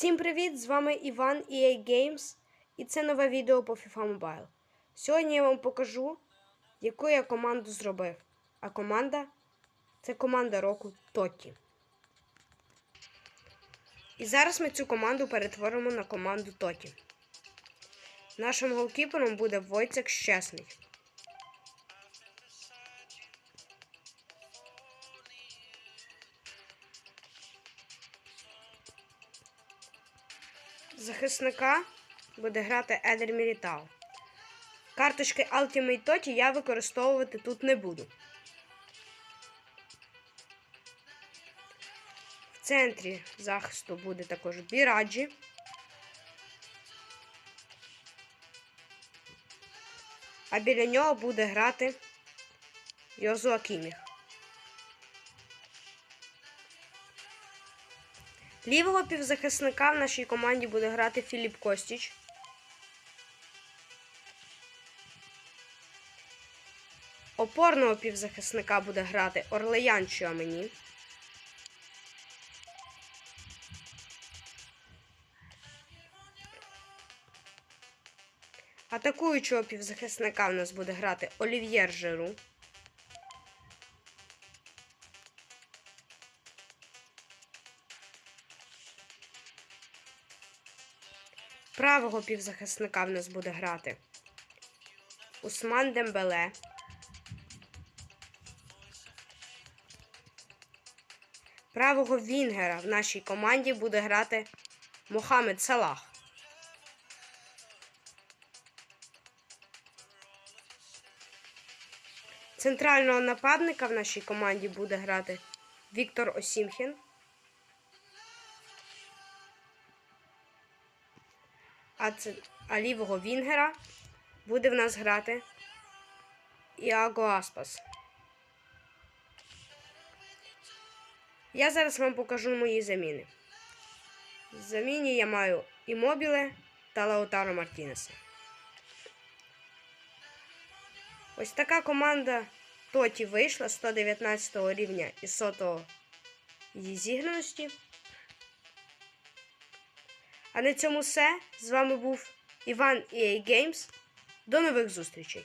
Всім привіт! З вами Іван EA Games і це нове відео по FIFA Mobile. Сьогодні я вам покажу, яку я команду зробив. А команда це команда року Тоті. І зараз ми цю команду перетворимо на команду Тоті. Нашим голкіпером буде Войцек Щесний. Захисника буде грати Едер Мілітау. Карточки Ultimate Totti я використовувати тут не буду. В центрі захисту буде також Біраджі. А біля нього буде грати Йозуа Кіміх. Лівого півзахисника в нашій команді буде грати Філіп Костіч. Опорного півзахисника буде грати Орлеян Чуамені. Атакуючого півзахисника в нас буде грати Олів'єр Жиру. Правого півзахисника в нас буде грати Усман Дембеле. Правого Вінгера в нашій команді буде грати Мохамед Салах. Центрального нападника в нашій команді буде грати Віктор Осімхін. А, це, а лівого Вінгера буде в нас грати Іаго Аспас. Я зараз вам покажу мої заміни. В заміні я маю Імобіле та Лаутаро Мартінеса. Ось така команда Тоті вийшла 119 рівня і 100 її зіграності. А на цьому все. З вами був Іван EA Games. До нових зустрічей!